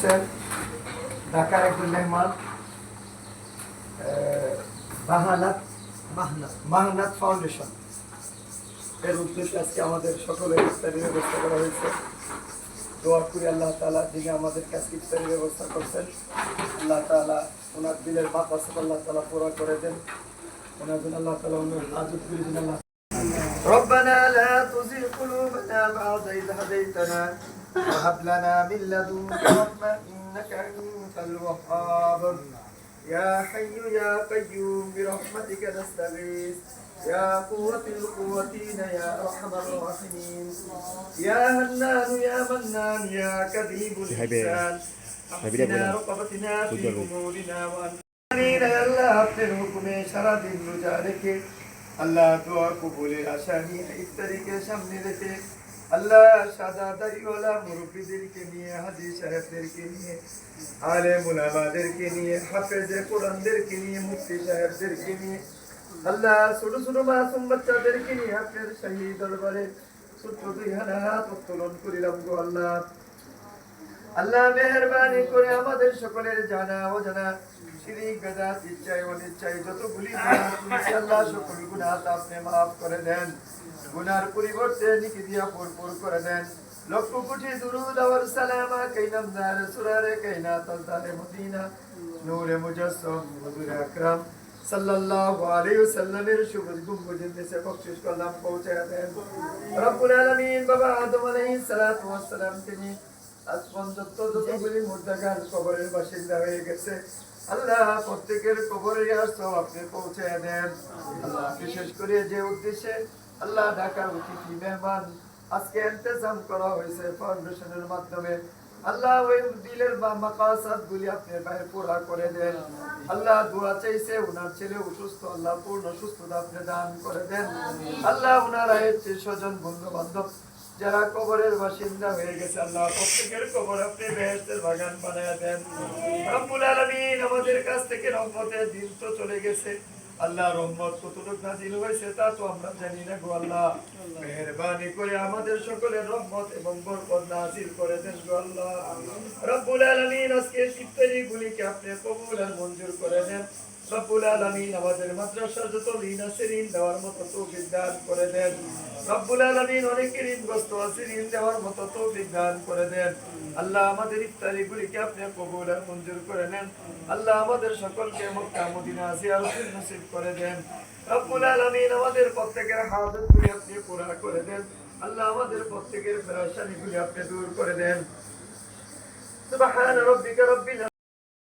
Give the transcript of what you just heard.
করছেন ঢাকার একজন মেহমান আহ, বাহানাত মাহনাত মাহনাত ফাউন্ডেশন এর উদ্দেশ্যে আজকে আমাদের সকলের ইফতারির ব্যবস্থা করা হয়েছে দোয়া করি আল্লাহ তালা যিনি আমাদের কাছে ইফতারির ব্যবস্থা করছেন আল্লাহ তালা ওনার দিলের বাপ আছে আল্লাহ তালা পুরা করে দেন ওনার জন্য আল্লাহ তালা ওনার হাজত করি দিন আল্লাহ ربنا لا تزغ قلوبنا بعد إذ هديتنا وهب لنا من لدنك رحمة إنك أنت الوهاب يا حي يا قيوم برحمتك نستغيث يا قوة القوتين يا أرحم الراحمين يا هنان يا منان يا كذيب الإحسان أحسنا رقبتنا في أمورنا وأن يا الله আপনার হুকুমে সারাদিন রোজা রেখে আল্লাহ দোয়া কবুলের আশা নিয়ে ইফতারিকে সামনে রেখে আল্লাহ সাদা দাড়িওয়ালা মুরব্বীদেরকে নিয়ে হাজি সাহেবদেরকে নিয়ে আলে মুলামাদেরকে নিয়ে, হাফেজে কোরআনদেরকে নিয়ে, মুফতি সাহেবদেরকে নিয়ে, আল্লাহ ছোট ছোট মাসুম বাচ্চাদেরকে নিয়ে আপনার শাহী দরবারে ছোট্ট দুই হাত উত্তোলন করিলাম গো আল্লাহ। আল্লাহ মেহরবানি করে আমাদের সকলের জানা ও জানা শিরিক বেদাত, ইচ্ছায়, অনিচ্ছায় যতগুলি আল্লাহ সকল গুনাহ আপনি মাফ করে দেন। গুনার পরিবর্তে নিকি দিয়া পরপর করে দেন। লক্ষ কোটি দুরুদ আর সালামা, কাইনাম দার সুরারে কাইনা তালতালে মদিনা, নূরে মুজাসসাম, হুজুর আকরাম। সাল্লাল্লাহু আলাইহি ওয়াসাল্লামের সবুজ গুম্বুজের নিচে বকশিশ কলাম পৌঁছায় দেন। রব্বুল আলামিন বাবা আদম আলাইহিস সালাতু ওয়াস সালাম তিনি আজ পর্যন্ত যতগুলি মুর্দাগার কবরের বাসিন্দা হয়ে গেছে আল্লাহ প্রত্যেকের কবরে আসো আপনি পৌঁছে দেন। আল্লাহ বিশেষ করে যে উদ্দেশ্যে আল্লাহ ঢাকার অতিথি, মেহমান আজকে ইন্তজাম করা হয়েছে ফাউন্ডেশনের মাধ্যমে। আল্লাহ ওই দিলের বা মাকাসাদ গুলি আপনি পুরা করে দেন। আল্লাহ দোয়া চাইছে ওনার ছেলে অসুস্থ, আল্লাহ পূর্ণ সুস্থতা আপনি দান করে দেন। আল্লাহ ওনার আয়ের স্বজন বন্ধু বান্ধব যারা কবরের বাসিন্দা হয়ে গেছে, আল্লাহ প্রত্যেকের কবর আপনি বেহেশতের বাগান বানায় দেন। রব্বুল আলামিন আমাদের কাছ থেকে রহমতের দিন তো চলে গেছে। আল্লাহ রহমত কতটুক নাজিল হয়েছে তা তো আমরা জানি না গো আল্লাহ। মেহেরবানি করে আমাদের সকলের রহমত এবং বরকত নাজিল করে দেন গো আল্লাহ। রব্বুল আলামিন আজকে ইফতারি গুলিকে আপনি কবুল আর মঞ্জুর করে দেন। রব্বুল আলমিন আমাদের মাদ্রাসা যত ঋণ আছে, ঋণ দেওয়ার মতো তৌফিক দান করে দেন। রব্বুল আলমিন অনেকে ঋণগ্রস্ত আছে, ঋণ দেওয়ার মতো তৌফিক দান করে দেন। আল্লাহ আমাদের ইফতারিগুলিকে আপনি কবুল আর মঞ্জুর করে নেন। আল্লাহ আমাদের সকলকে মক্কা, মদিনা জিয়ার নসিব করে দেন। রব্বুল আলমিন আমাদের প্রত্যেকের হাজতগুলি আপনি পুরা করে দেন। আল্লাহ আমাদের প্রত্যেকের ফেরাসানিগুলি আপনি দূর করে দেন। সুবহান রব্বিকা রব্বিল